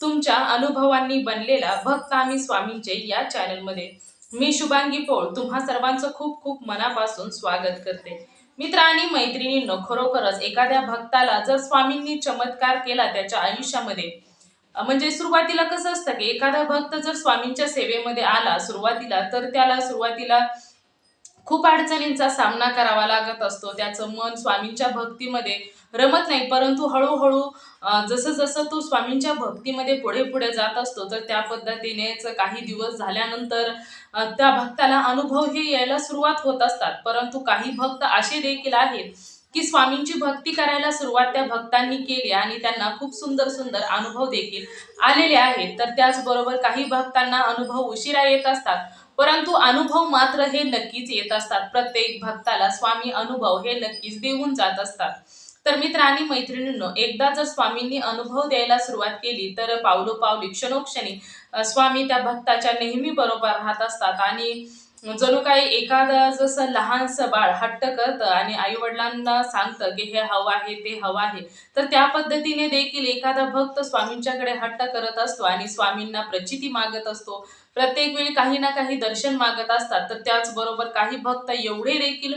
तुमच्या अनुभवांनी बनलेला भक्त आम्ही स्वामींचे या चॅनलमध्ये मी शुभांगी पोळ तुम्हा सर्वांचं खूप खूप मनापासून स्वागत करते. मित्र आणि मैत्रिणींनो खरोखरच एखाद्या भक्ताला जर स्वामींनी चमत्कार केला त्याच्या आयुष्यामध्ये म्हणजे सुरुवातीला कसं असतं की एखादा भक्त जर स्वामींच्या सेवेमध्ये आला सुरुवातीला तर त्याला सुरुवातीला खूप अडचणींचा सामना करावा लागत असतो. त्याचं मन स्वामींच्या भक्तीमध्ये रमत नाही. परंतु हळूहळू जसं जसं तो स्वामींच्या भक्तीमध्ये पुढे पुढे जात असतो तर त्या पद्धतीनेच काही दिवस झाल्यानंतर त्या भक्ताला अनुभव हे यायला सुरुवात होत असतात. परंतु काही भक्त असे देखील आहेत की स्वामींची भक्ती करायला सुरुवात त्या भक्तांनी केली आणि त्यांना खूप सुंदर सुंदर अनुभव देखील आलेले आहेत. तर त्याचबरोबर काही भक्तांना अनुभव उशिरा येत असतात. परंतु अनुभव मात्र हे नक्कीच येत असतात. प्रत्येक भक्ताला स्वामी अनुभव हे नक्कीच देऊन जात असतात. तर मित्रांनी मैत्रिणींनो एकदा जर स्वामींनी अनुभव द्यायला सुरुवात केली तर पावलोपावली क्षणोक्षणी स्वामी त्या भक्ताच्या नेहमी बरोबर राहत असतात. आणि जणू काही एखादं जसं लहानसं बाळ हट्ट करतं आणि आई वडिलांना सांगतं की हे हवं आहे ते हवं आहे तर त्या पद्धतीने देखील एखादा भक्त स्वामींच्याकडे हट्ट करत असतो आणि स्वामींना प्रचिती मागत असतो. प्रत्येक वेळी काही ना काही दर्शन मागत असतात. तर त्याचबरोबर काही भक्त एवढे देखील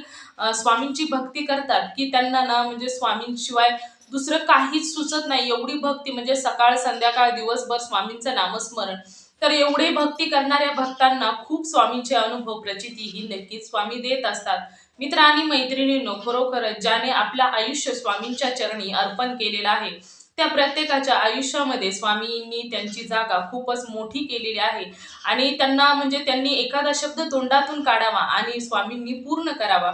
स्वामींची भक्ती करतात की त्यांना ना म्हणजे स्वामींशिवाय दुसरं काहीच सुचत नाही. एवढी भक्ती म्हणजे सकाळ संध्याकाळ दिवसभर स्वामींचं नामस्मरण. तर एवढे भक्ती करणाऱ्या भक्तांना खूप स्वामींचे अनुभव प्रचिती ही नक्कीच स्वामी देत असतात. मित्र आणि मैत्रिणींनो खरोखरच ज्याने आपलं आयुष्य स्वामींच्या चरणी अर्पण केलेलं आहे त्या प्रत्येकाच्या आयुष्यामध्ये स्वामींनी त्यांची जागा खूपच मोठी केलेली आहे. आणि त्यांना म्हणजे त्यांनी एखादा शब्द तोंडातून काढावा आणि स्वामींनी पूर्ण करावा.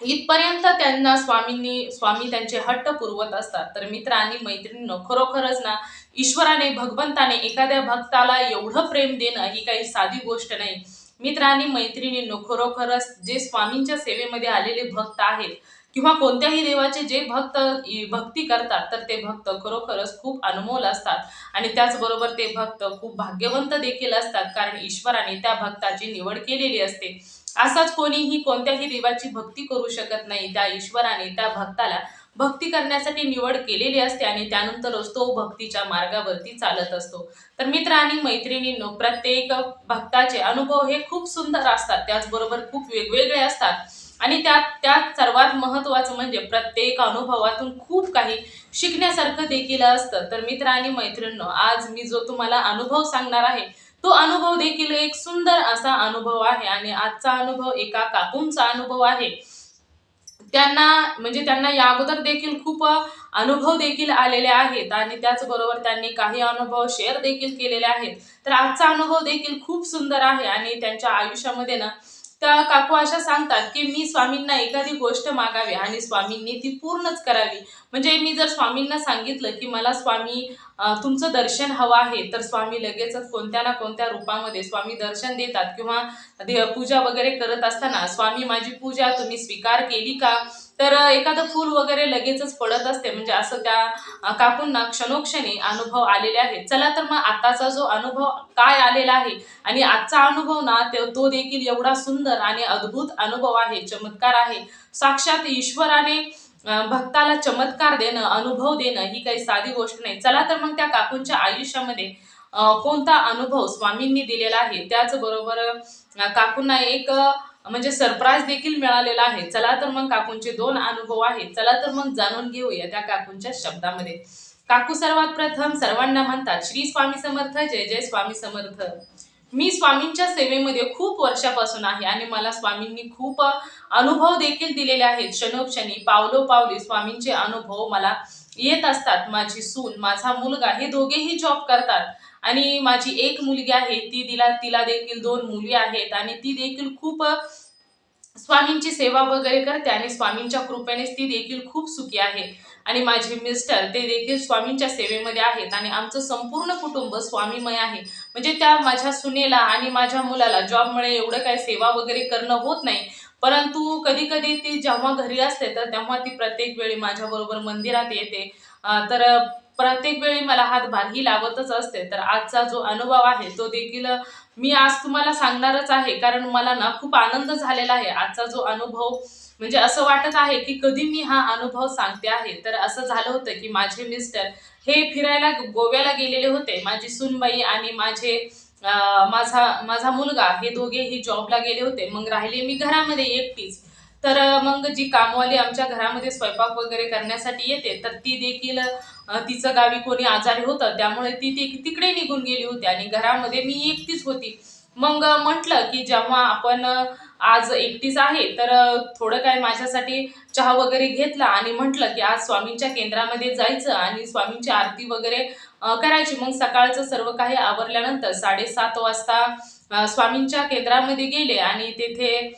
इथपर्यंत त्यांना स्वामींनी स्वामी त्यांचे हट्ट पुरवत असतात. तर मित्र आणि मैत्रिणींनो खरोखरच ना ईश्वराने भगवंताने एखाद्या भक्ताला एवढं प्रेम देणं ही काही साधी गोष्ट नाही. मित्र आणि मैत्रिणींनो खरोखरच जे स्वामींच्या सेवेमध्ये आलेले भक्त आहेत किंवा कोणत्याही देवाचे जे भक्त इ- भक्ती करतात तर ते भक्त खरोखरच खूप अनमोल असतात. आणि त्याचबरोबर ते भक्त खूप भाग्यवंत देखील असतात कारण ईश्वराने त्या भक्ताची निवड केलेली असते. असाच कोणीही कोणत्याही देवाची भक्ती करू शकत नाही. त्या ईश्वराने त्या भक्ताला भक्ती करण्यासाठी निवड केलेली असते आणि त्यानंतरच तो भक्तीच्या मार्गावरती चालत असतो. तर मित्र आणि मैत्रिणींनो प्रत्येक भक्ताचे अनुभव हे खूप सुंदर असतात. त्याचबरोबर खूप वेगवेगळे असतात. आणि त्यात त्यात सर्वात महत्त्वाचं म्हणजे प्रत्येक अनुभवातून खूप काही शिकण्यासारखं देखील असतं. तर मित्र आणि मैत्रिणींनो आज मी जो तुम्हाला अनुभव सांगणार आहे तो अनुभव देखील एक सुंदर असा अनुभव आहे आणि आजचा अनुभव एका काकूंचा अनुभव आहे. त्यांना म्हणजे त्यांना या अगोदर देखील खूप अनुभव देखील आलेले आहेत आणि त्याचबरोबर त्यांनी काही अनुभव शेअर देखील केलेले आहेत. तर आजचा अनुभव देखील खूप सुंदर आहे आणि त्यांच्या आयुष्यामध्ये ना त्या काकू अशा सांगतात की मी स्वामींना एखादी गोष्ट मागावी आणि स्वामींनी ती पूर्णच करावी. म्हणजे मी जर स्वामींना सांगितलं की मला स्वामी तुमचं दर्शन हवं आहे तर स्वामी लगेचच कोणत्या ना कोणत्या रूपामध्ये स्वामी दर्शन देतात किंवा दे- पूजा वगैरे करत असताना स्वामी माझी पूजा तुम्ही स्वीकार केली का? तर एखादं फूल वगैरे लगेचच पडत असते. म्हणजे असं त्या काकूंना क्षणोक्षणी अनुभव आलेले आहेत. चला तर मग आताचा जो अनुभव काय आलेला आहे आणि आजचा अनुभव ना तो देखील एवढा सुंदर आणि अद्भुत अनुभव आहे चमत्कार आहे. साक्षात ईश्वराने भक्ताला चमत्कार देणं अनुभव देणं ही काही साधी गोष्ट नाही. चला तर मग त्या काकूंच्या आयुष्यामध्ये कोणता अनुभव स्वामींनी दिलेला आहे? त्याचबरोबर काकूंना एक म्हणजे सरप्राईज देखील मिळालेला आहे. चला तर मग काकूंचे दोन अनुभव आहेत. चला तर मग जाणून घेऊया त्या काकूंच्या शब्दामध्ये. काकू सर्वात प्रथम सर्वांना म्हणतात श्री स्वामी समर्थ जय जय स्वामी समर्थ. मी स्वामींच्या सेवेमध्ये खूप वर्षापासून आहे आणि मला स्वामींनी खूप अनुभव देखील दिलेले आहेत. क्षणोक्षणी पावलोपावली स्वामींचे अनुभव मला येत असतात. माझी सून माझा मुलगा हे दोघेही जॉब करतात. आणि माझी एक मुलगी आहे ती दिला तिला देखील दोन मुली आहेत आणि ती देखील खूप स्वामींची सेवा वगैरे करते आणि स्वामींच्या कृपेनेच ती देखील खूप सुखी आहे. आणि माझे मिस्टर ते देखील स्वामींच्या सेवेमध्ये आहेत आणि आमचं संपूर्ण कुटुंब स्वामीमय आहे. म्हणजे त्या माझ्या सुनेला आणि माझ्या मुलाला जॉबमुळे एवढं काय सेवा वगैरे करणं होत नाही. परंतु कधी कधी ती जेव्हा घरी असते तर तेव्हा ती प्रत्येक वेळी माझ्याबरोबर मंदिरात येते. तर प्रत्येक वेळी मला हातभार ही लावतच असते. तर आजचा जो अनुभव आहे तो देखील मी आज तुम्हाला सांगणारच आहे. कारण मला ना खूप आनंद झालेला आहे. आजचा जो अनुभव म्हणजे असं वाटत आहे की कधी मी हा अनुभव सांगते आहे. तर असं झालं होतं की माझे मिस्टर हे फिरायला गोव्याला गेलेले होते. माझी सुनबाई आणि माझे माझा माझा मुलगा हे दोघेही जॉबला गेले होते. मग राहिले मी घरामध्ये एकटीच. तर मग जी कामवाली आमच्या घरामध्ये स्वयंपाक वगैरे करण्यासाठी येते तर ती देखील तिचं गावी कोणी आजारी होतं त्यामुळे ती ती तिकडे निघून गेली होती आणि घरामध्ये मी एकटीच होती. मग म्हटलं की जेव्हा आपण आज एकटीच आहे तर थोडं काय माझ्यासाठी चहा वगैरे घेतला आणि म्हटलं की आज स्वामींच्या केंद्रामध्ये जायचं आणि स्वामींची आरती वगैरे करायची. मग सकाळचं सर्व काही आवरल्यानंतर साडेसात वाजता स्वामींच्या केंद्रामध्ये गेले आणि तेथे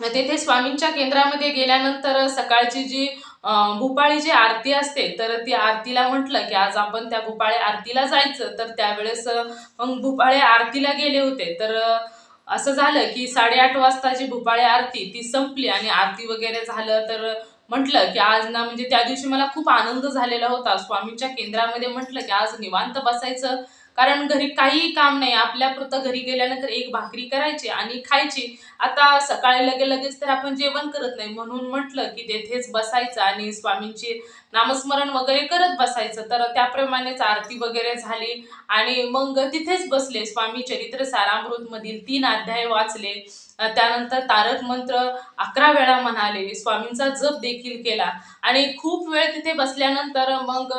तेथे स्वामींच्या केंद्रामध्ये गेल्यानंतर सकाळची जी भूपाळी जी आरती असते तर ती आरतीला म्हटलं की आज आपण त्या भूपाळी आरतीला जायचं. तर त्यावेळेस मग भूपाळी आरतीला गेले होते. तर असं झालं की साडेआठ वाजता जी भूपाळी आरती ती संपली आणि आरती वगैरे झालं. तर म्हटलं की आज ना म्हणजे त्या दिवशी मला खूप आनंद झालेला होता. स्वामींच्या केंद्रामध्ये म्हटलं की आज निवांत बसायचं. कारण घरी काहीही काम नाही. आपल्यापुरतं घरी गेल्यानंतर एक भाकरी करायची आणि खायची. आता सकाळी लगे लगेच तर आपण जेवण करत नाही. म्हणून म्हटलं की तेथेच बसायचं आणि स्वामींची नामस्मरण वगैरे करत बसायचं. तर त्याप्रमाणेच आरती वगैरे झाली आणि मग तिथेच बसले. स्वामी चरित्र सारामृतमधील तीन अध्याय वाचले. त्यानंतर तारक मंत्र अकरा वेळा म्हणाले. स्वामींचा जप देखील केला. आणि खूप वेळ तिथे बसल्यानंतर मग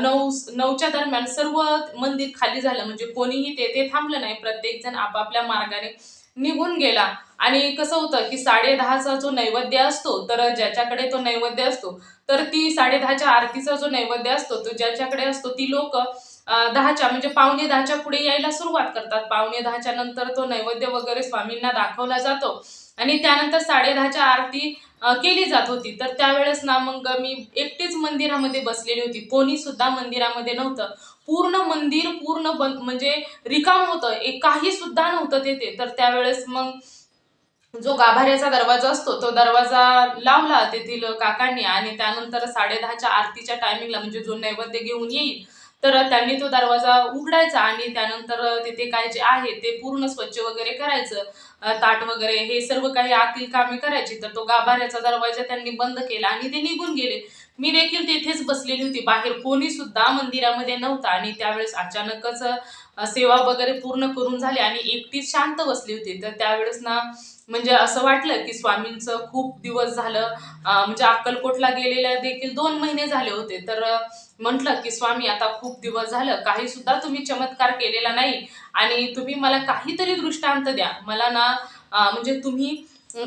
नऊ नऊच्या दरम्यान सर्व मंदिर खाली झालं. म्हणजे कोणीही तेथे थांबलं नाही. प्रत्येक जण आपापल्या मार्गाने निघून गेला. आणि कसं होतं की साडे दहाचा जो नैवेद्य असतो तर ज्याच्याकडे तो नैवेद्य असतो तर ती साडे दहाच्या आरतीचा जो नैवेद्य असतो तो ज्याच्याकडे असतो ती लोक दहाच्या म्हणजे पावणे दहाच्या पुढे यायला सुरुवात करतात. पावणे दहाच्या नंतर तो नैवेद्य वगैरे स्वामींना दाखवला जातो. आणि त्यानंतर साडेदहाच्या आरती केली जात होती. तर त्यावेळेस ना मग मी एकटीच मंदिरामध्ये बसलेली होती. कोणी सुद्धा मंदिरामध्ये नव्हतं. पूर्ण मंदिर पूर्ण बंद म्हणजे रिकाम होतं. एक काही सुद्धा नव्हतं तेथे. तर त्यावेळेस मग जो गाभाऱ्याचा दरवाजा असतो तो दरवाजा लावला तेथील काकांनी आणि त्यानंतर साडेदहाच्या आरतीच्या टायमिंगला म्हणजे जो नैवेद्य घेऊन येईल तर त्यांनी तो दरवाजा उघडायचा आणि त्यानंतर तिथे काय जे आहे ते पूर्ण स्वच्छ वगैरे करायचं. ताट वगैरे हे सर्व काही आतील कामे करायची. तर तो गाभाऱ्याचा दरवाजा त्यांनी बंद केला आणि ते निघून गेले. मी देखील तेथेच बसलेली होती. बाहेर कोणी सुद्धा मंदिरामध्ये नव्हता आणि त्यावेळेस अचानकच सेवा वगैरे पूर्ण करून झाली आणि एकटीच शांत बसली होती. तर त्यावेळेस ना म्हणजे असं वाटलं की स्वामींचं खूप दिवस झालं म्हणजे अक्कलकोटला गेलेल्या देखील दोन महिने झाले होते. तर म्हटलं की स्वामी आता खूप दिवस झालं काही सुद्धा तुम्ही चमत्कार केलेला नाही आणि तुम्ही मला काहीतरी दृष्टांत द्या. मला ना म्हणजे तुम्ही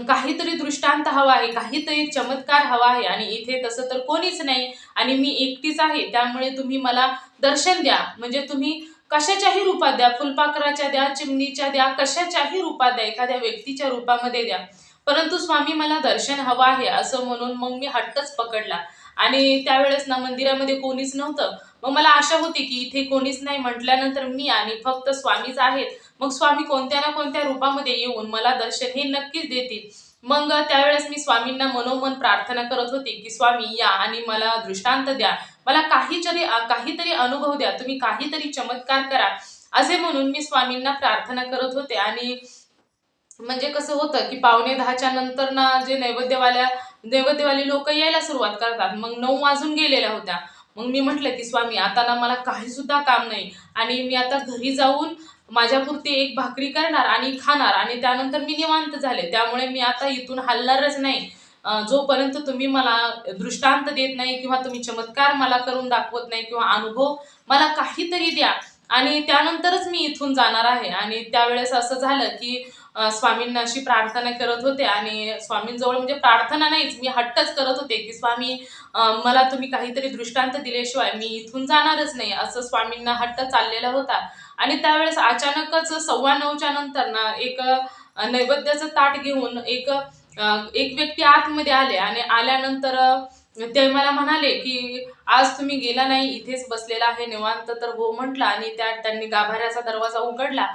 काहीतरी दृष्टांत हवा आहे काहीतरी चमत्कार हवा आहे आणि इथे तसं तर कोणीच नाही आणि मी एकटीच आहे त्यामुळे तुम्ही मला दर्शन द्या. म्हणजे तुम्ही कशाच्याही रूपात द्या. फुलपाखराच्या द्या चिमणीच्या द्या कशाच्याही रूपात द्या. एखाद्या व्यक्तीच्या रूपामध्ये द्या. परंतु स्वामी मला दर्शन हवं आहे असं म्हणून मग मी हट्टच पकडला. आणि त्यावेळेस ना मंदिरामध्ये कोणीच नव्हतं. मग मला आशा होती की इथे कोणीच नाही. म्हटल्यानंतर मी आणि फक्त स्वामीच आहेत. मग स्वामी कोणत्या ना कोणत्या रूपामध्ये येऊन मला दर्शन हे नक्कीच देतील. मग त्यावेळेस मी स्वामींना मनोमन प्रार्थना करत होती की स्वामी या आणि मला दृष्टांत द्या. मला काहीतरी काहीतरी अनुभव द्या. तुम्ही काहीतरी चमत्कार करा. असे म्हणून मी स्वामींना प्रार्थना करत होते. आणि म्हणजे कसं होतं की पावणे दहाच्या नंतर ना जे नैवेद्यवाल्या नैवेद्यवाली लोक यायला सुरुवात करतात. मग नऊ वाजून गेलेल्या होत्या. मग मी म्हटलं की स्वामी आता ना मला काही सुद्धा काम नाही. आणि मी आता घरी जाऊन माझ्यापुरती एक भाकरी करणार आणि खाणार आणि त्यानंतर मी निवांत झाले. त्यामुळे मी आता इथून हलणारच नाही. जोपर्यंत तुम्ही मला दृष्टांत देत नाही किंवा तुम्ही चमत्कार मला करून दाखवत नाही किंवा अनुभव मला काहीतरी द्या आणि त्यानंतरच मी इथून जाणार आहे. आणि त्यावेळेस असं झालं की स्वामींना अशी प्रार्थना करत होते आणि स्वामींजवळ म्हणजे प्रार्थना नाहीच मी हट्टच करत होते की स्वामी मला तुम्ही काहीतरी दृष्टांत दिल्याशिवाय मी इथून जाणारच नाही. असं स्वामींना हट्ट चाललेला होता. आणि त्यावेळेस अचानकच सव्वा नऊच्या नंतर ना एक नैवेद्याचं ताट घेऊन एक एक व्यक्ती आतमध्ये आले आणि आल्यानंतर ते मला म्हणाले की आज तुम्ही गेला नाही इथेच बसलेला आहे निवांत तर हो म्हटलं आणि त्या त्यांनी गाभाऱ्याचा दरवाजा उघडला.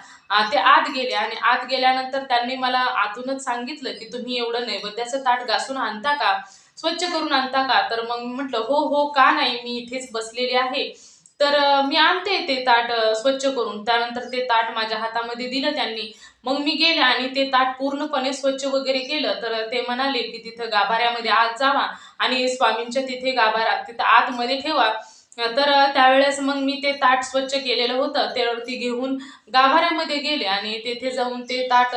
ते आत गेले आणि आत गेल्यानंतर त्यांनी मला आतूनच सांगितलं की तुम्ही एवढं नैवेद्याचं ताट घासून आणता का? स्वच्छ करून आणता का? तर मग म्हटलं हो हो का नाही? मी इथेच बसलेली आहे. तर मी आणते ते ताट स्वच्छ करून. त्यानंतर ते ताट माझ्या हातामध्ये दिलं त्यांनी. मग मी गेले आणि ते ताट पूर्णपणे स्वच्छ वगैरे केलं. तर ते म्हणाले की तिथं गाभाऱ्यामध्ये आत जावा आणि स्वामींच्या तिथे गाभारा तिथं आतमध्ये ठेवा. तर त्यावेळेस मग मी ते ताट स्वच्छ केलेलं होतं. त्यावरती घेऊन गाभाऱ्यामध्ये गेले आणि तेथे जाऊन ते ताट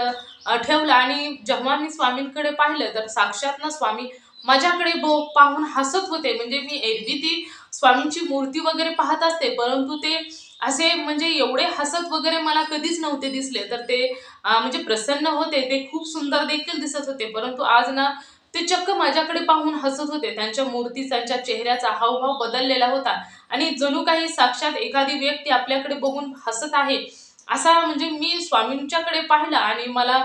ठेवलं. आणि जेव्हा मी स्वामींकडे पाहिलं तर साक्षात ना स्वामी माझ्याकडे बो पाहून हसत होते. म्हणजे मी एरवी ती स्वामींची मूर्ती वगैरे पाहत असते परंतु ते असे म्हणजे एवढे हसत वगैरे मला कधीच नव्हते दिसले. तर ते म्हणजे प्रसन्न होते ते खूप सुंदर देखील दिसत होते. परंतु आज ना ते चक्क माझ्याकडे पाहून हसत होते. त्यांच्या मूर्ती त्यांच्या चेहऱ्याचा हावभाव बदललेला होता. आणि जणू काही साक्षात एखादी व्यक्ती आपल्याकडे बघून हसत आहे असा म्हणजे मी स्वामींच्याकडे पाहिला आणि मला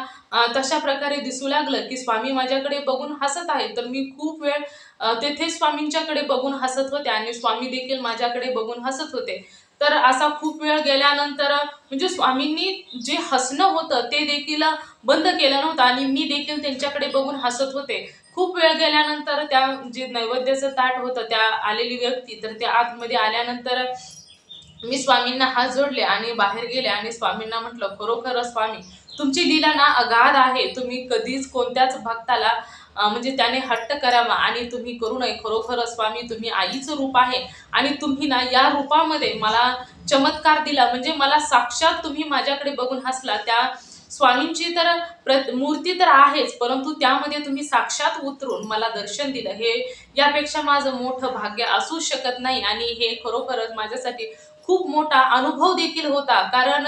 तशा प्रकारे दिसू लागलं की स्वामी माझ्याकडे बघून हसत आहे तर मी खूप वेळ तेथे स्वामींच्याकडे बघून हसत होते आणि स्वामी देखील माझ्याकडे बघून हसत होते. तर असा खूप वेळ गेल्यानंतर म्हणजे स्वामींनी जे हसणं होतं ते देखील बंद केलं नव्हतं आणि मी देखील त्यांच्याकडे बघून हसत होते. खूप वेळ गेल्यानंतर त्या जे नैवेद्याचं ताट होतं त्या आलेली व्यक्ती तर त्या आतमध्ये आल्यानंतर मी स्वामींना हात जोडले आणि बाहेर गेले आणि स्वामींना म्हटलं खरोखर स्वामी तुमची लीला ना अगाध आहे. तुम्ही कधीच कोणत्याच भक्ताला म्हणजे त्याने हट्ट करावा आणि तुम्ही करू नये. खरोखर स्वामी तुम्ही आईचं रूप आहे आणि तुम्ही ना या रूपामध्ये मला चमत्कार दिला. म्हणजे मला साक्षात तुम्ही माझ्याकडे बघून हसला. त्या स्वामींची तर प्र मूर्ती तर आहेच परंतु त्यामध्ये तुम्ही साक्षात उतरून मला दर्शन दिलं. हे यापेक्षा माझं मोठं भाग्य असू शकत नाही आणि हे खरोखरच माझ्यासाठी खूप मोठा अनुभव देखील होता. कारण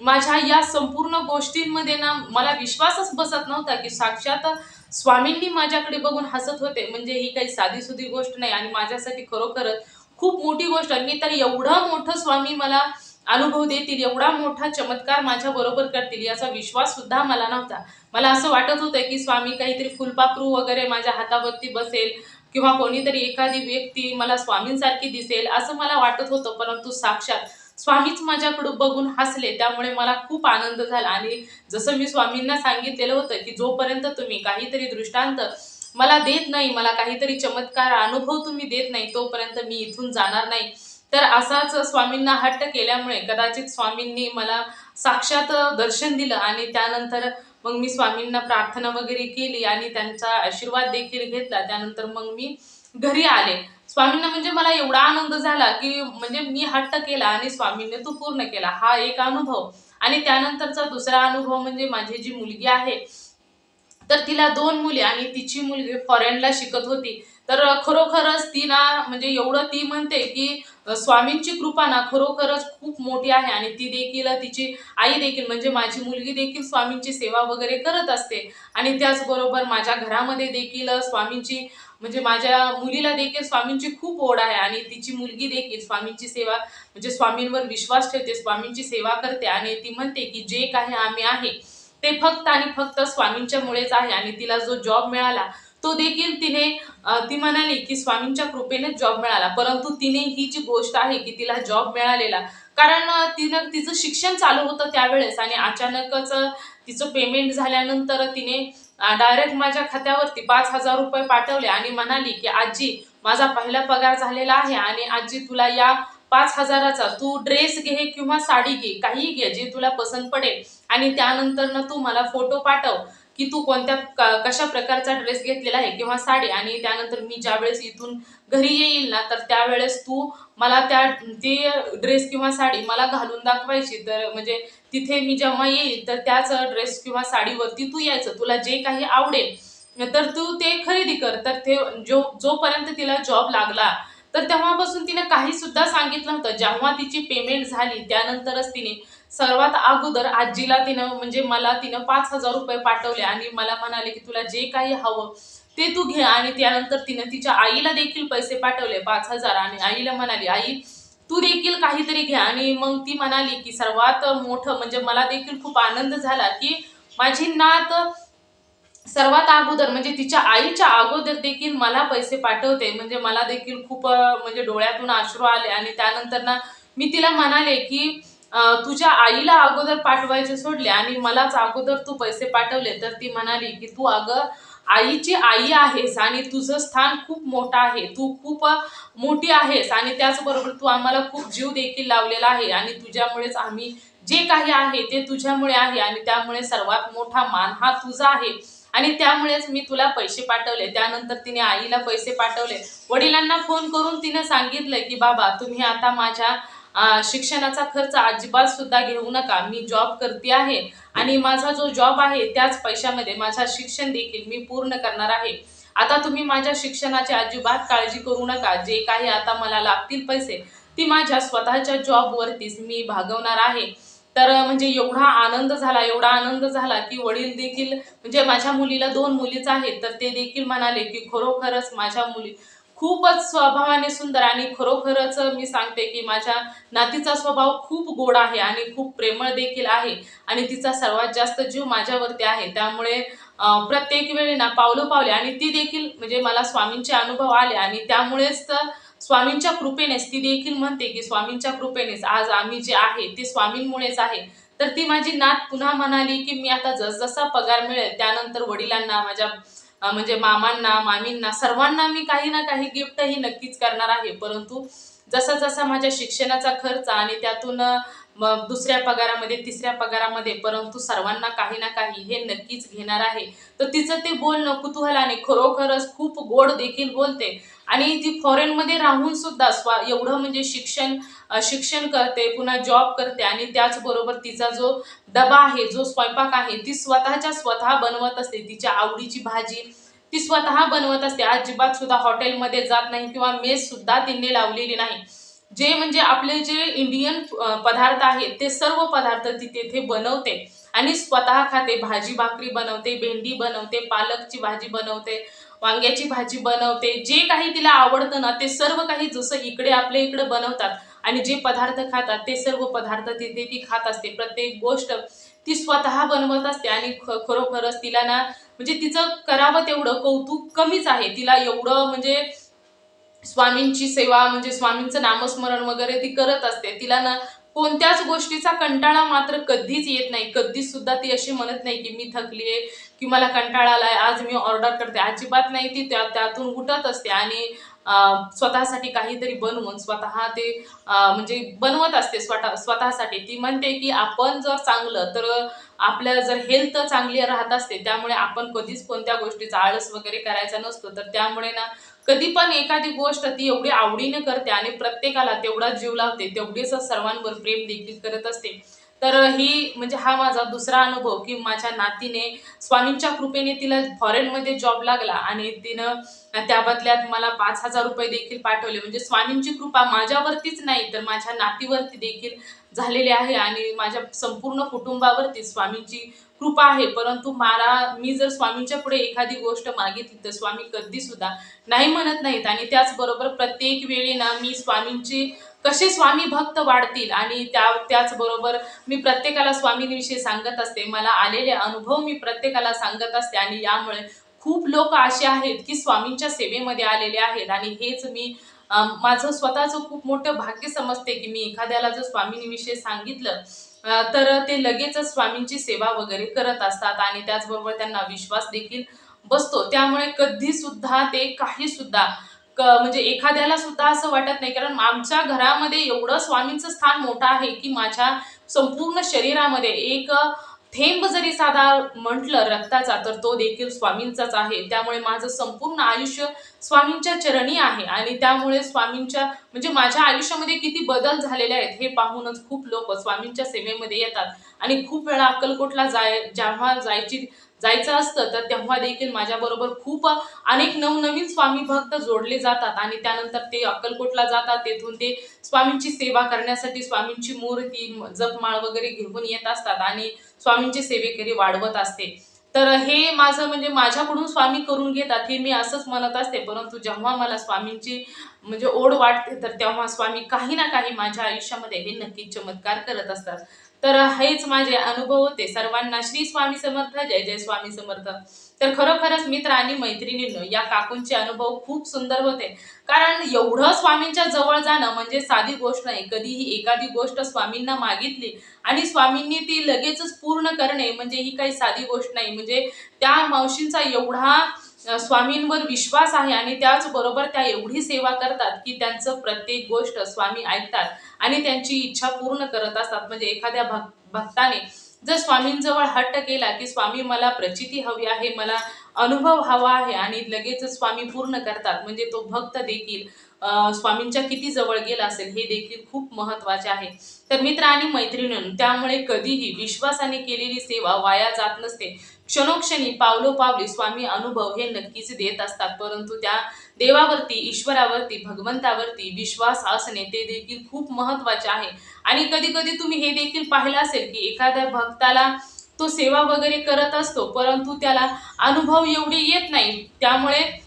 माझ्या या संपूर्ण गोष्टींमध्ये ना मला विश्वासच बसत नव्हता की साक्षात स्वामींनी माझ्याकडे बघून हसत होते. म्हणजे ही काही साधीसुधी गोष्ट नाही आणि माझ्यासाठी खरोखरच खूप मोठी गोष्ट मी तर एवढं मोठं स्वामी मला अनुभव देतील एवढा मोठा चमत्कार माझ्या बरोबर करतील याचा विश्वास सुद्धा मला नव्हता. मला असं वाटत होतं की स्वामी काहीतरी फुलपाखरू वगैरे माझ्या हातावरती बसेल किंवा कोणीतरी एखादी व्यक्ती मला स्वामींसारखी दिसेल असं मला वाटत होतं. परंतु साक्षात स्वामीच माझ्याकडं बघून हसले त्यामुळे मला खूप आनंद झाला. आणि जसं मी स्वामींना सांगितलेलं होतं की जोपर्यंत तुम्ही काहीतरी दृष्टांत मला देत नाही मला काहीतरी चमत्कार अनुभव तुम्ही देत नाही तोपर्यंत मी इथून जाणार नाही. तर असाच स्वामींना हट्ट केल्यामुळे कदाचित स्वामींनी मला साक्षात दर्शन दिलं आणि त्यानंतर मग मी स्वामींना प्रार्थना वगैरे केली आणि त्यांचा आशीर्वाद देखील घेतला. त्यानंतर मग मी घरी आले. स्वामींना म्हणजे मला एवढा आनंद झाला की म्हणजे मी हट्ट केला आणि स्वामींनी तो पूर्ण केला. हा एक अनुभव. आणि त्यानंतरचा दुसरा अनुभव म्हणजे माझी जी मुलगी आहे तर तिला दोन मुली आणि तिची मुलगी फॉरेनला शिकत होती. तर खरोखरच ती ना म्हणजे एवढं ती म्हणते की स्वामींची कृपा ना खरोखरच खूप मोठी आहे आणि ती देखील तिची आई देखील म्हणजे माझी मुलगी देखील स्वामींची सेवा वगैरे करत असते. आणि त्याचबरोबर माझ्या घरामध्ये देखील स्वामींची म्हणजे माझ्या मुलीला देखील स्वामींची खूप ओढ आहे आणि तिची मुलगी देखील स्वामींची सेवा म्हणजे स्वामींवर विश्वास ठेवते स्वामींची सेवा करते आणि ती म्हणते की जे काही आम्ही आहे ते फक्त आणि फक्त स्वामींच्या मुळेच आहे आणि तिला जो जॉब मिळाला तो देखील तिने ती म्हणाली की स्वामींच्या कृपेनेच जॉब मिळाला. परंतु तिने ही जी गोष्ट आहे की तिला जॉब मिळालेला कारण तिनं तिचं शिक्षण चालू होतं त्यावेळेस आणि अचानकच तिचं पेमेंट झाल्यानंतर तिने डायरेक्ट माझ्या खात्यावरती पाच हजार रुपये पाठवले आणि म्हणाली की आजी माझा पहिला पगार झालेला आहे आणि आजी तुला या पाच हजाराचा तू ड्रेस घे किंवा साडी घे काही घे जे तुला पसंत पडेल. आणि त्यानंतर ना तू मला फोटो पाठव. की तू कोणत्या कशा प्रकारचा ड्रेस घेतलेला आहे किंवा साडी? आणि त्यानंतर मी ज्यावेळेस इथून घरी येईल ना तर त्यावेळेस तू मला त्या ते ड्रेस किंवा साडी मला घालून दाखवायची. तर म्हणजे तिथे मी जेव्हा येईल तर त्याच ड्रेस किंवा साडीवरती तू यायचं. तुला जे काही आवडेल तर तू ते खरेदी कर. तर ते जो जोपर्यंत तिला जॉब लागला तर तेव्हापासून तिने काही सुद्धा सांगितलं होतं. जेव्हा तिची पेमेंट झाली त्यानंतरच तिने सर्वात अगोदर आजीला तिनं म्हणजे मला तिनं पाच हजार रुपये पाठवले आणि मला म्हणाले की तुला जे काही हवं ते तू घे आणि त्यानंतर तिनं तिच्या आईला देखील पैसे पाठवले पाच हजार आणि आईला म्हणाली आई तू देखील काहीतरी घे. आणि मग ती म्हणाली की सर्वात मोठं म्हणजे मला देखील खूप आनंद झाला की माझी नात सर्वात अगोदर म्हणजे तिच्या आईच्या अगोदर देखील मला पैसे पाठवते म्हणजे मला देखील खूप म्हणजे डोळ्यातून अश्रू आले आणि त्यानंतर ना मी तिला म्हणाले की तुझ्या आईला अगोदर पाठवायचे सोडले आणि मलाच अगोदर तू पैसे पाठवले तर ती म्हणाली की तू अगं आईची आई आहेस आणि तुझं स्थान खूप मोठं आहे. तू खूप मोठी आहेस आणि त्याचबरोबर तू आम्हाला खूप जीव देखील लावलेला आहे आणि तुझ्यामुळेच आम्ही जे काही आहे ते तुझ्यामुळे आहे आणि त्यामुळे सर्वात मोठा मान हा तुझा आहे. आणि त्यामुळेच मी तुला पैसे पाठवले. त्यानंतर तिने आईला पैसे पाठवले. वडिलांना फोन करून तिने सांगितलं की बाबा तुम्ही आता माझ्या शिक्षणाचा खर्च अजिबात सुद्धा घेऊ नका. मी जॉब करते आहे आणि माझा जो जॉब आहे त्याच पैशामध्ये माझा शिक्षण देखील मी पूर्ण करणार आहे. आता तुम्ही माझ्या शिक्षणाची अजिबात काळजी करू नका. जे काही आता मला लागतील पैसे ती माझ्या स्वतःच्या जॉबवरतीच मी भागवणार आहे. तर म्हणजे एवढा आनंद झाला एवढा आनंद झाला की वडील देखील म्हणजे माझ्या मुलीला दोन मुलीच आहेत तर ते देखील म्हणाले की खरोखरच माझ्या मुली खूपच स्वभावाने सुंदर आणि खरोखरच मी सांगते की माझ्या नातीचा स्वभाव खूप गोड आहे आणि खूप प्रेमळ देखील आहे आणि तिचा सर्वात जास्त जीव माझ्यावरती आहे. त्यामुळे प्रत्येक वेळी ना पावलं पावले आणि ती देखील म्हणजे मला स्वामींचे अनुभव आले आणि त्यामुळेच तर स्वामींच्या कृपेनेच ती देखील म्हणते की स्वामींच्या कृपेनेच आज आम्ही जे आहे ते स्वामींमुळेच आहे. तर ती माझी नात पुन्हा म्हणाली की मी आता जसजसा पगार मिळेल त्यानंतर वडिलांना माझ्या म्हणजे मामांना मामींना सर्वांना मी काही ना काही गिफ्टही नक्कीच करणार आहे. परंतु जसा जसा माझ्या शिक्षणाचा खर्च आणि त्यातून मग दुसऱ्या पगारामध्ये तिसऱ्या पगारामध्ये परंतु सर्वांना काही ना काही हे नक्कीच घेणार आहे. तर तिचं ते बोलणं कुतूहलाने खरोखरच खूप गोड देखील बोलते. आणि ती फॉरेनमध्ये राहून सुद्धा स्वा एवढं म्हणजे शिक्षण शिक्षण करते पुन्हा जॉब करते आणि त्याचबरोबर तिचा जो डबा आहे जो स्वयंपाक आहे ती स्वतःच्या स्वतः बनवत असते. तिच्या आवडीची भाजी ती स्वतः बनवत असते. अजिबात सुद्धा हॉटेलमध्ये जात नाही किंवा मेस सुद्धा तिने लावलेली नाही. जे म्हणजे आपले जे इंडियन पदार्थ आहेत ते सर्व पदार्थ ती तेथे बनवते. आणि स्वतः खाते भाजी भाकरी बनवते भेंडी बनवते पालकची भाजी बनवते वांग्याची भाजी बनवते जे काही तिला आवडतं ना ते सर्व काही जसं इकडे आपल्या इकडे बनवतात आणि जे पदार्थ खातात ते सर्व पदार्थ तिथे ती खात असते. प्रत्येक गोष्ट ती स्वतः बनवत असते आणि ख खरोखरच तिला ना म्हणजे तिचं करावं तेवढं कौतुक कमीच आहे. तिला एवढं म्हणजे स्वामींची सेवा म्हणजे स्वामींचं नामस्मरण वगैरे ती करत असते. तिला ना कोणत्याच गोष्टीचा कंटाळा मात्र कधीच येत नाही. कधीच सुद्धा ती अशी म्हणत नाही की मी थकली आहे की मला कंटाळा आलाय आज मी ऑर्डर करते. अजिबात नाही ती त्या त्यातून उठत असते आणि स्वतःसाठी काहीतरी बनवून स्वतः ते म्हणजे बनवत असते स्वतः स्वतःसाठी. ती म्हणते की आपण जर चांगलं तर आपल्या जर हेल्थ चांगली राहत असते त्यामुळे आपण कधीच कोणत्या गोष्टीचा आळस वगैरे करायचा नसतो. तर त्यामुळे ना कधी पण एखादी गोष्ट ती एवढी आवडीने करते आणि प्रत्येकाला तेवढा जीव लावते तेवढीच सर्वांवर प्रेम देखील करत असते. तर ही म्हणजे हा माझा दुसरा अनुभव की माझ्या नातीने स्वामींच्या कृपेने तिला फॉरेनमध्ये जॉब लागला आणि तिनं त्या बदल्यात मला पाच हजार रुपये देखील पाठवले. म्हणजे स्वामींची कृपा माझ्यावरतीच नाही तर माझ्या नातीवरती देखील झालेली आहे आणि माझ्या संपूर्ण कुटुंबावरती स्वामींची कृपा आहे परंतु मला मी जर स्वामींच्या पुढे एखादी गोष्ट मागितली तर स्वामी कधी सुद्धा नाही म्हणत नाहीत. आणि त्याचबरोबर प्रत्येक वेळी ना मी स्वामींची कसे स्वामी भक्त वाढतील आणि त्या त्याचबरोबर मी प्रत्येकाला स्वामींविषयी सांगत असते. मला आलेले अनुभव मी प्रत्येकाला सांगत असते आणि यामुळे खूप लोक असे आहेत की स्वामींच्या सेवेमध्ये आलेले आहेत. आणि हेच मी माझं स्वतःचं खूप मोठं भाग्य समजते की मी एखाद्याला जर स्वामींविषयी सांगितलं तर ते लगेचच स्वामींची सेवा वगैरे करत असतात आणि त्याचबरोबर त्यांना विश्वास देखील बसतो. त्यामुळे कधी सुद्धा ते काही सुद्धा क म्हणजे एखाद्याला सुद्धा असं वाटत नाही. कारण आमच्या घरामध्ये एवढं स्वामींचं स्थान मोठं आहे की माझ्या संपूर्ण शरीरामध्ये एक थेंब जरी साधा म्हटलं रक्ताचा तर तो देखील स्वामींचाच आहे. त्यामुळे माझं संपूर्ण आयुष्य स्वामींच्या चरणी आहे आणि त्यामुळे स्वामींच्या म्हणजे माझ्या आयुष्यामध्ये किती बदल झालेले आहेत हे पाहूनच खूप लोक स्वामींच्या सेवेमध्ये येतात. आणि खूप वेळा अक्कलकोटला जाय जेव्हा जायची जायचं असतं तर तेव्हा देखील माझ्याबरोबर खूप अनेक नवनवीन स्वामी भक्त जोडले जातात आणि त्यानंतर ते अक्कलकोटला जातात. तेथून ते स्वामींची सेवा करण्यासाठी स्वामींची मूर्ती जपमाळ वगैरे घेऊन येत असतात आणि स्वामींचे सेवेकरी वाढवत असते. तर हे माझं म्हणजे माझ्याकडून स्वामी करून घेतात हे मी असंच म्हणत असते. परंतु जेव्हा मला स्वामींची म्हणजे ओढ वाटते तर तेव्हा स्वामी काही ना काही माझ्या आयुष्यामध्ये हे नक्कीच चमत्कार करत असतात. तर हेच माझे अनुभव होते. सर्वांना श्री स्वामी समर्थ जय जय स्वामी समर्थ. तर खरोखरच मित्र आणि मैत्रिणींनो या काकूंचे अनुभव खूप सुंदर होते. कारण एवढं स्वामींच्या जवळ जाणं म्हणजे साधी गोष्ट नाही. कधीही एखादी गोष्ट स्वामींना मागितली आणि स्वामींनी ती लगेचच पूर्ण करणे म्हणजे ही काही साधी गोष्ट नाही. म्हणजे त्या मावशींचा एवढा स्वामींवर विश्वास आहे आणि त्याचबरोबर त्या एवढी सेवा करतात की त्यांचं प्रत्येक गोष्ट स्वामी ऐकतात आणि त्यांची इच्छा पूर्ण करत असतात. म्हणजे एखाद्या भक भक्ताने जर स्वामींजवळ हट्ट केला की स्वामी मला प्रचिती हवी आहे मला अनुभव हवा आहे आणि लगेच स्वामी पूर्ण करतात म्हणजे तो भक्त देखील स्वामींच्या किती जवळ गेला असेल हे देखील खूप महत्त्वाचे आहे. तर मित्र आणि मैत्रिणी त्यामुळे कधीही विश्वासाने केलेली सेवा वाया जात नसते. क्षणोक्षणी पावलोपावली स्वामी अनुभव हे नक्कीच देत असतात. परंतु त्या देवावरती ईश्वरावरती भगवंतावरती विश्वास असणे ते देखील खूप महत्त्वाचे आहे. आणि कधी कधी तुम्ही हे देखील पाहिलं असेल की एखाद्या भक्ताला तो सेवा वगैरे करत असतो परंतु त्याला अनुभव एवढे येत नाही. त्यामुळे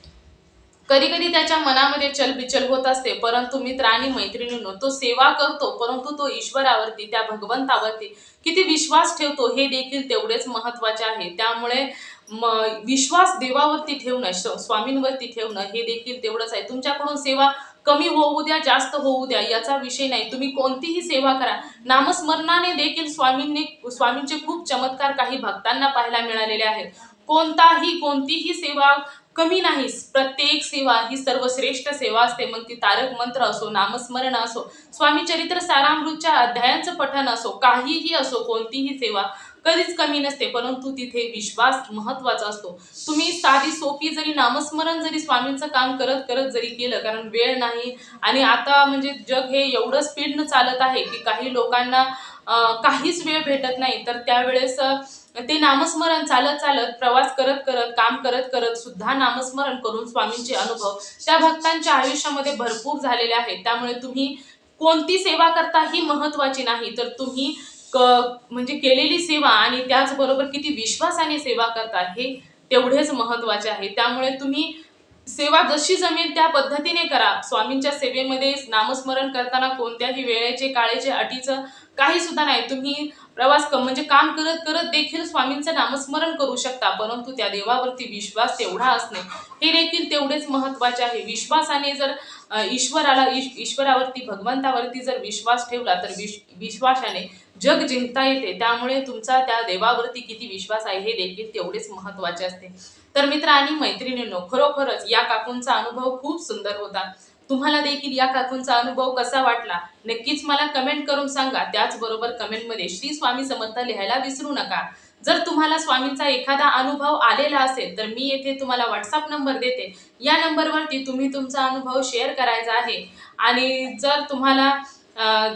कधी कधी त्याच्या मनामध्ये चलबिचल होत असते परंतु मित्र आणि मैत्रिणींनो तो सेवा करतो परंतु तो ईश्वरावरती त्या भगवंतावरती किती विश्वास ठेवतो हे देखील तेवढेच महत्त्वाचे आहे. त्यामुळे म विश्वास देवावरती ठेवणं स्वामींवरती ठेवणं हे देखील तेवढंच आहे. तुमच्याकडून सेवा कमी होऊ द्या जास्त होऊ द्या याचा विषय नाही. तुम्ही कोणतीही सेवा करा. नामस्मरणाने देखील स्वामींनी स्वामींचे खूप चमत्कार काही भक्तांना पाहायला मिळालेले आहेत. कोणताही कोणतीही सेवा कमी नाहीस प्रत्येक सेवा ही सर्वश्रेष्ठ सेवा असते. मग ती तारक मंत्र असो नामस्मरण असो स्वामी चरित्र सारामृतच्या अध्यायांचं पठण असो काहीही असो कोणतीही सेवा कधीच कमी नसते. परंतु तिथे विश्वास महत्त्वाचा असतो. तुम्ही साधी सोपी जरी नामस्मरण जरी स्वामींचं काम करत करत जरी केलं कारण वेळ नाही आणि आता म्हणजे जग हे एवढं स्पीडनं चालत आहे की काही लोकांना काहीच वेळ भेटत नाही तर त्यावेळेस ते नामस्मरण चालत चालत प्रवास करत करत काम करत करत सुद्धा नामस्मरण करून स्वामींचे अनुभव त्या भक्तांच्या आयुष्यामध्ये भरपूर झालेले आहेत. त्यामुळे तुम्ही कोणती सेवा करता ही महत्वाची नाही. तर तुम्ही क म्हणजे केलेली सेवा आणि त्याचबरोबर किती विश्वासाने सेवा करता हे तेवढेच महत्त्वाचे आहे. त्यामुळे तुम्ही सेवा जशी जमेल त्या पद्धतीने करा. स्वामींच्या सेवेमध्ये नामस्मरण करताना कोणत्याही वेळेचे काळेचे अटीचं काही सुद्धा नाही. तुम्ही प्रवास क म्हणजे काम करत करत देखील स्वामींचं नामस्मरण करू शकता. परंतु त्या देवावरती विश्वास तेवढा असणे हे देखील तेवढेच महत्त्वाचे आहे. विश्वासाने जर ईश्वराला ईश ईश्वरावरती भगवंतावरती जर विश्वास ठेवला तर विश विश्वासाने जग जिंकता येते. त्यामुळे तुमचा त्या देवावरती किती विश्वास आहे हे देखील तेवढेच महत्त्वाचे असते. तर मित्र आणि मैत्रिणींनो खरोखरच या काकूंचा अनुभव खूप सुंदर होता. तुम्हाला देखील या काकूंचा अनुभव कसा वाटला? नक्कीच मला कमेंट करून सांगा. त्याचबरोबर कमेंटमध्ये श्री स्वामी समर्थ लिहायला विसरू नका. जर तुम्हाला स्वामींचा एखादा अनुभव आलेला असेल तर मी येथे तुम्हाला व्हॉट्सअप नंबर देते. या नंबरवरती तुम्ही तुमचा अनुभव शेअर करायचा आहे. आणि जर तुम्हाला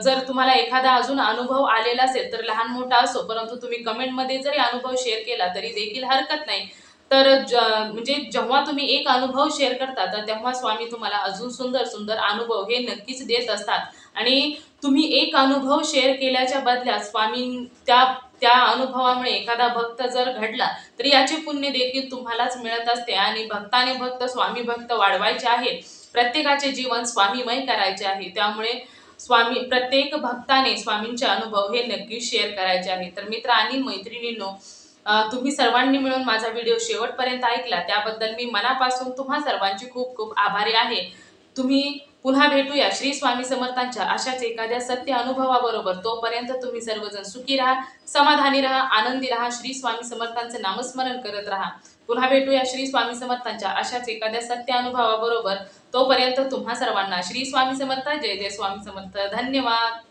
जर तुम्हाला एखादा अजून अनुभव आलेला असेल तर लहान मोठा असो परंतु तुम्ही कमेंटमध्ये जरी अनुभव शेअर केला तरी देखील हरकत नाही. तर ज म्हणजे जेव्हा तुम्ही एक अनुभव शेअर करता तर तेव्हा स्वामी तुम्हाला अजून सुंदर सुंदर अनुभव हे नक्कीच देत असतात. आणि तुम्ही एक अनुभव शेअर केल्याच्या बदल्यात स्वामी त्या त्या अनुभवामुळे एखादा भक्त जर घडला तर याचे पुण्य देखील तुम्हालाच मिळत असते. आणि भक्ताने भक्त स्वामी भक्त वाढवायचे आहे प्रत्येकाचे जीवन स्वामीमय करायचे आहे. त्यामुळे स्वामी प्रत्येक भक्ताने स्वामींचे अनुभव हे नक्कीच शेअर करायचे आहे. तर मित्र आणि मैत्रिणींनो तुम्ही सर्वांनी मिळून माझा व्हिडिओ शेवटपर्यंत ऐकला त्याबद्दल मी मनापासून तुम्हा सर्वांची खूप खूप आभारी आहे. तुम्ही पुन्हा भेटूया श्री स्वामी समर्थांच्या अशाच एखाद्या सत्य अनुभवाबरोबर. तोपर्यंत तुम्ही सर्वजण सुखी राहा समाधानी राहा आनंदी राहा श्री स्वामी समर्थांचं नामस्मरण करत राहा. पुन्हा भेटूया श्री स्वामी समर्थांच्या अशाच एखाद्या सत्य अनुभवाबरोबर. तोपर्यंत तुम्हा सर्वांना श्री स्वामी समर्थ जय जय स्वामी समर्थ. धन्यवाद.